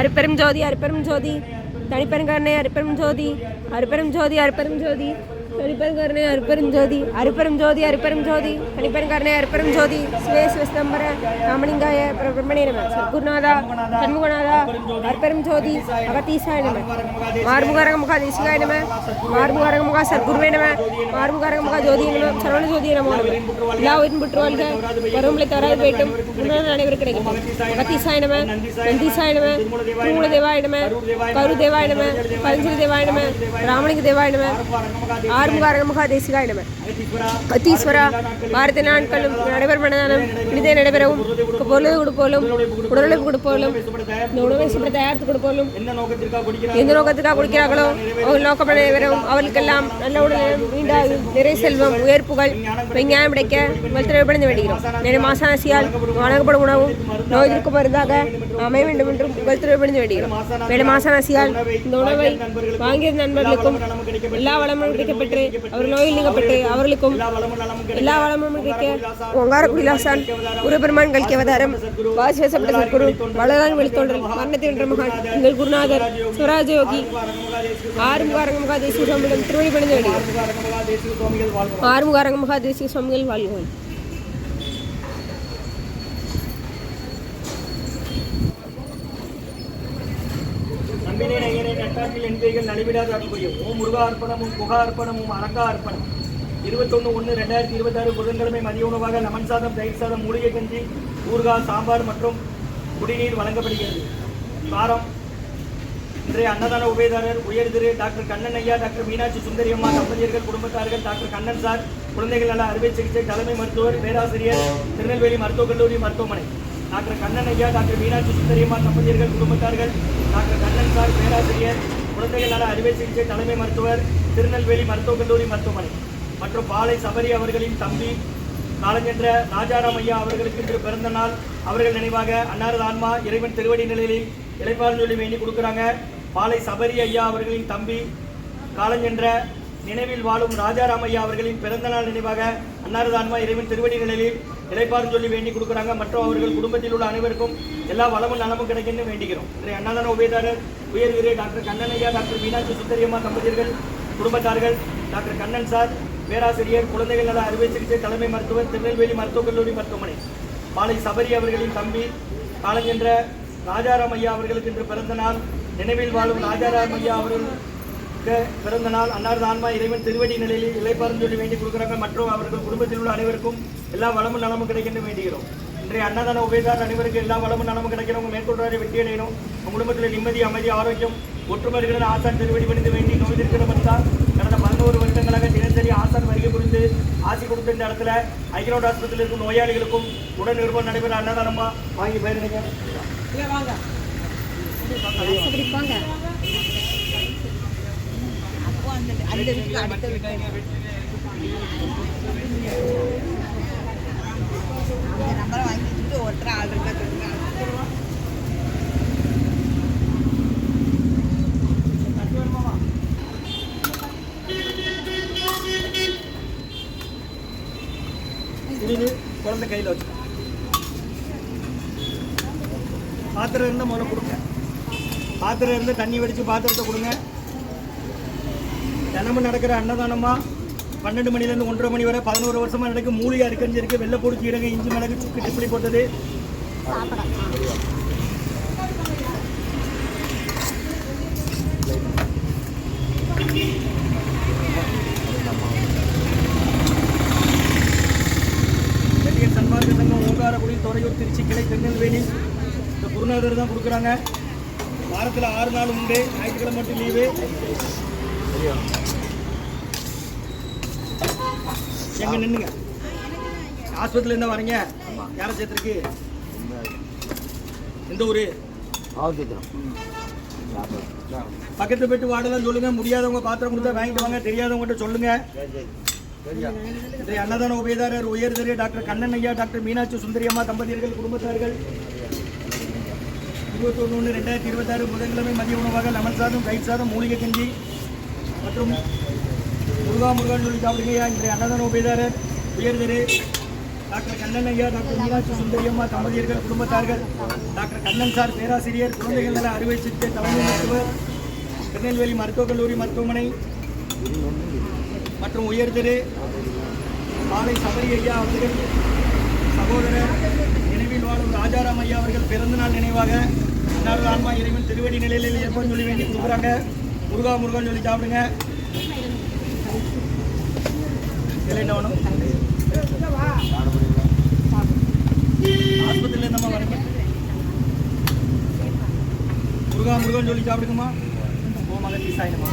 அருப்பெரும் ஜோதி அருப்பெரும் ஜோதி. தனிப்பெருங்கருணை அருப்பெரும் ஜோதி. அருப்பெரும் ஜோதி அருப்பெரும் ஜோதி. தனிப்பெருங்கருணை அருப்பெரும் ஜோதி அருப்பெரும் ஜோதி அருப்பெரும் ஜோதி தனிப்பெருங்கருணை அருப்பெரும் ஜோதி சிவே சிவஸ்தம்பர ராமலிங்காய பிரம்மணே நம. சத்குருநாதா சண்முகநாதா அருப்பெரும் ஜோதி அகத்தீசாய நம. மார்முகாரக முகா தேசிகாய நம. மார்முகாரக முகா சத்குருவே நம. மார்முகாரக முகா ஜோதி நம. சரவண ஜோதி நமோ. நம எல்லா உயிரும் புற்றுவாழ்க. பருவமலை தராது போயிட்டும். உணர்வு அனைவரும் கிடைக்கும் அகத்தீசாய நம. நந்தீசாய நம. திருமூல தேவாய நம. கரு தேவாய நம. பரஞ்சலி தேவாய நம. ராமலிங்க தேவாய நம. ஆறுமுகாரக முகா தேசிகாய நம அத்தீஸ்வரா பாரத நாட்களும் நடைபெறும் மனதானம் இனிதே நடைபெறவும் பொருளை கொடுப்போலும் உடலுழைப்பு கொடுப்போலும் இந்த உணவை சுப்படி தயாரித்து கொடுப்போலும் எந்த நோக்கத்துக்காக குடிக்கிறார்களோ அவர்கள் நோக்கம் நிறைவேறவும் அவர்களுக்கெல்லாம் நல்ல உடல் நீண்டாது நிறை செல்வம் உயர் புகழ் விஞ்ஞானம் கிடைக்க வலுத்திரப்படைந்து வேண்டுகிறோம் மேலும் மாசாசியால் வழங்கப்படும் உணவும் நோய் எதிர்க்கும் மருந்தாக அமைய வேண்டும் என்றும் வலுத்திரப்படைந்து வேண்டுகிறோம் மேலும் மாசாசியால் இந்த உணவை வாங்கிய நண்பர்களுக்கும் எல்லா வளமும் கிடைக்கப்பட்டு அவர் நோயில் நீங்கப்பட்டு அவர்களுக்கும் எல்லா வளமும் கிடைக்க ஒங்கார குடிலாசான் குருபெருமான் கல்கி அவதாரம் வாசிவசப்பட்ட சத்குரு வளரான் வெளித்தோன்றல் மரணத்தை வென்ற மகான் எங்கள் குருநாதர் சுவராஜ யோகி ஆறுமுகாரங்க மகாதேசி சுவாமிகள் திருவடி பணிந்து வேண்டுகிறோம் தேசிய சுவாமிகள் வாழ்க ஆறுமுகாரங்க மகாதேசி சுவாமிகள் வாழ்வோம் நம்பினே நையனே நட்டாற்றில் ஓம் முருகா அர்ப்பணமும் குகா அர்ப்பணமும் அரங்கா அர்ப்பணம். இருபத்தொன்று ஒன்று ரெண்டாயிரத்தி இருபத்தாறு புதன்கிழமை மதிய உணவாக லெமன் சாதம் தயிர் சாதம் மூலிகை கஞ்சி ஊர்கா சாம்பார் மற்றும் குடிநீர் வழங்கப்படுகிறது. காரம். இன்றைய அன்னதான உபயதாரர் உயர் திரு டாக்டர் கண்ணன் ஐயா டாக்டர் மீனாட்சி சுந்தரி அம்மா தம்பதியர்கள் குடும்பத்தார்கள் டாக்டர் கண்ணன் சார் குழந்தைகள் நல அறுவை சிகிச்சை தலைமை மருத்துவர் பேராசிரியர் திருநெல்வேலி மருத்துவக் கல்லூரி மருத்துவமனை. டாக்டர் கண்ணன் ஐயா டாக்டர் மீனாட்சி சுந்தரியம்மா தம்பதியர்கள் குடும்பத்தார்கள் டாக்டர் கண்ணன் சார் பேராசிரியர் குழந்தைகள் நல அறுவை சிகிச்சை தலைமை மருத்துவர் திருநெல்வேலி மருத்துவக் கல்லூரி மருத்துவமனை மற்றும் பாலை சபரி அவர்களின் தம்பி காலஞ்சென்ற ராஜாராம் ஐயா அவர்களுக்கு இன்று பிறந்த நாள். அவர்கள் நினைவாக அன்னாரது ஆன்மா இறைவன் திருவடி நிலையில் இளைப்பாறும் சொல்லி வேண்டி கொடுக்குறாங்க. பாலை சபரி ஐயா அவர்களின் தம்பி காலஞ்சென்ற நினைவில் வாழும் ராஜாராமையா அவர்களின் பிறந்த நாள் நினைவாக அன்னாரது ஆன்மா இறைவன் திருவடி நிலையில் இளைப்பாறும் சொல்லி வேண்டி கொடுக்குறாங்க. மற்றும் அவர்கள் குடும்பத்தில் உள்ள அனைவருக்கும் எல்லா வளமும் நலமும் கிடைக்கும்னு வேண்டிக்கிறோம். இன்றைய அன்னதான உபயதாரர் உயர் வீரர் டாக்டர் கண்ணன் ஐயா டாக்டர் மீனாட்சி சுந்தரியம்மா தம்பதியர்கள் குடும்பத்தார்கள் டாக்டர் கண்ணன் சார் பேராசிரியர் குழந்தைகள் நல அறுவை சிகிச்சை தலைமை மருத்துவர் திருநெல்வேலி மருத்துவக் கல்லூரி மருத்துவமனை மாலை சபரி அவர்களின் தம்பி காலஞ்சென்ற ராஜாராம் ஐயா அவர்களுக்கு இன்று பிறந்த நாள். நினைவில் வாழும் ராஜாராம் ஐயா அவர்கள் பிறந்த நாள் அன்னாரது ஆன்மா இறைவன் திருவடி நிலையில் இலைப்பாரும் சொல்லி வேண்டி கொடுக்குறாங்க மற்றும் அவர்கள் குடும்பத்தில் உள்ள அனைவருக்கும் எல்லா வளமும் நலமும் கிடைக்கின்ற வேண்டுகிறோம். இன்றைய அன்னதான உபயதார அனைவருக்கு எல்லா வளமும் நலமும் கிடைக்கிறவங்க மேற்கொள்றாரு வெற்றி அடையணும். குடும்பத்தில் நிம்மதி அமைதி ஆரோக்கியம் ஒற்றுமைகள் ஆசான் திருவடி பணிந்து வேண்டி நோய் இருக்கிற மறுத்தால் கடந்த பதினோரு வருடங்களாக தினசரி ஆசான் வருகை புரிந்து ஆசி கொடுத்த இந்த இடத்துல ஐக்கிரோட் ஆஸ்பத்திரியில் இருக்கும் நோயாளிகளுக்கும் உடன் நிருபம் நடைபெற அன்னதானமா வாங்கி போயிருந்தீங்க? இந்த நம்பரை வாங்கி வாங்கிட்டு ஒருத்தர் ஆள் இருக்கா இது குழந்தை கையில் வச்சு பாத்திரம் இருந்தால் முதல்ல கொடுங்க. பாத்திரம் இருந்து தண்ணி வடித்து பாத்திரத்தை கொடுங்க. தினமும் நடக்கிற அன்னதானமா? பன்னெண்டு மணிலேருந்து ஒன்றரை மணி வரை பதினோரு வருஷமா நடக்கும் மூலிகை அரிக்கஞ்சிருக்கு வெள்ளைப்பூடி கீரங்க இஞ்சி மிளகு சுக்கு டிப்பிளி போட்டது. சன்மார்க்க சங்கம் ஓங்காரக்குடி துறையூர் திருச்சி கிளை திருநெல்வேலி இந்த குருநாதர் தான் கொடுக்குறாங்க. வாரத்தில் ஆறு நாள் உண்டு. ஞாயிற்றுக்கிழமை மட்டும் லீவு. எங்க நின்னுங்க? ஆஸ்பத்திரியில இருந்தா வரீங்க. யாரை சேர்த்துருக்கு? எந்த ஊரு? பக்கத்து போயிட்டு வாடலாம் சொல்லுங்க. முடியாதவங்க பாத்திரம் கொடுத்தா வாங்கிட்டு வாங்க. தெரியாதவங்ககிட்ட சொல்லுங்க. இன்றைய அன்னதான உபயதாரர் உயர் திரு டாக்டர் கண்ணன் ஐயா டாக்டர் மீனாட்சி சுந்தரியம்மா தம்பதியர்கள் குடும்பத்தார்கள். இருபத்தொன்று ஒன்று ரெண்டாயிரத்தி இருபத்தாறு புதன்கிழமை மதிய உணவாக லெமன் சாதம் தயிர் சாதம் மூலிகை கஞ்சி. மற்றும் முருகா முருகன் சொல்லி சாப்பிடுங்கய்யா இன்றைய அன்னதான உபயதாரர் உயர் டாக்டர் கண்ணன் ஐயா டாக்டர் மீனாட்சி சுந்தரியம்மா தம்பதியர்கள் குடும்பத்தார்கள் டாக்டர் கண்ணன் சார் பேராசிரியர் குழந்தைகள் நல அறுவை சிகிச்சை தலைமை மருத்துவர் திருநெல்வேலி மருத்துவக் கல்லூரி மருத்துவமனை மற்றும் உயர்திரு மாலை சபரி ஐயா அவர்கள் சகோதரர் நினைவில் வாழும் ராஜாராம் ஐயா அவர்கள் பிறந்தநாள் நினைவாக அன்னாரது ஆன்மா இறைவன் திருவடி நிலையில் ஏற்படும் சொல்லி வேண்டி கொடுக்குறாங்க முருகா முருகன் சொல்லி சாப்பிடுங்க. இல்லை என்ன வேணும்? ஆஸ்பத்திரியில் இருந்தம்மா வரீங்க முருகா முருகன் சொல்லி சாப்பிடுங்கம்மா. ஓ மகன் சாயினுமா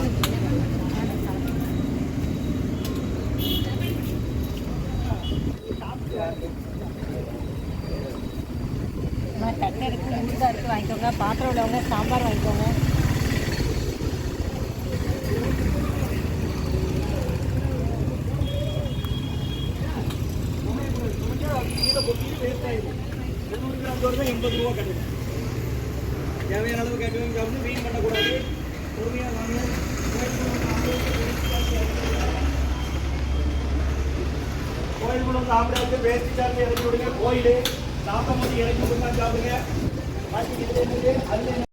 தட்டை இருக்கு ஊறுகாய் இருக்கு வாங்கிக்கோங்க. பாத்திரம் உள்ளவங்க சாம்பார் வாங்கிக்கோங்க. எண்ணூறு கிராம் சோறு தான் எண்பது ரூபா கட்டுங்க. தேவையான அளவு கேட்கணும் சாப்பிட்டு வீண் பண்ணக்கூடாது பொறுமையாக வாங்க கோயிலுக்குள்ள சாப்பிடாது வேஸ்ட் சார்ஜ் இறக்கி விடுங்க கோயில் சாப்பிடும் போது இறக்கி விடுங்க சாப்பிடுங்க பாக்கி இதுல அதுல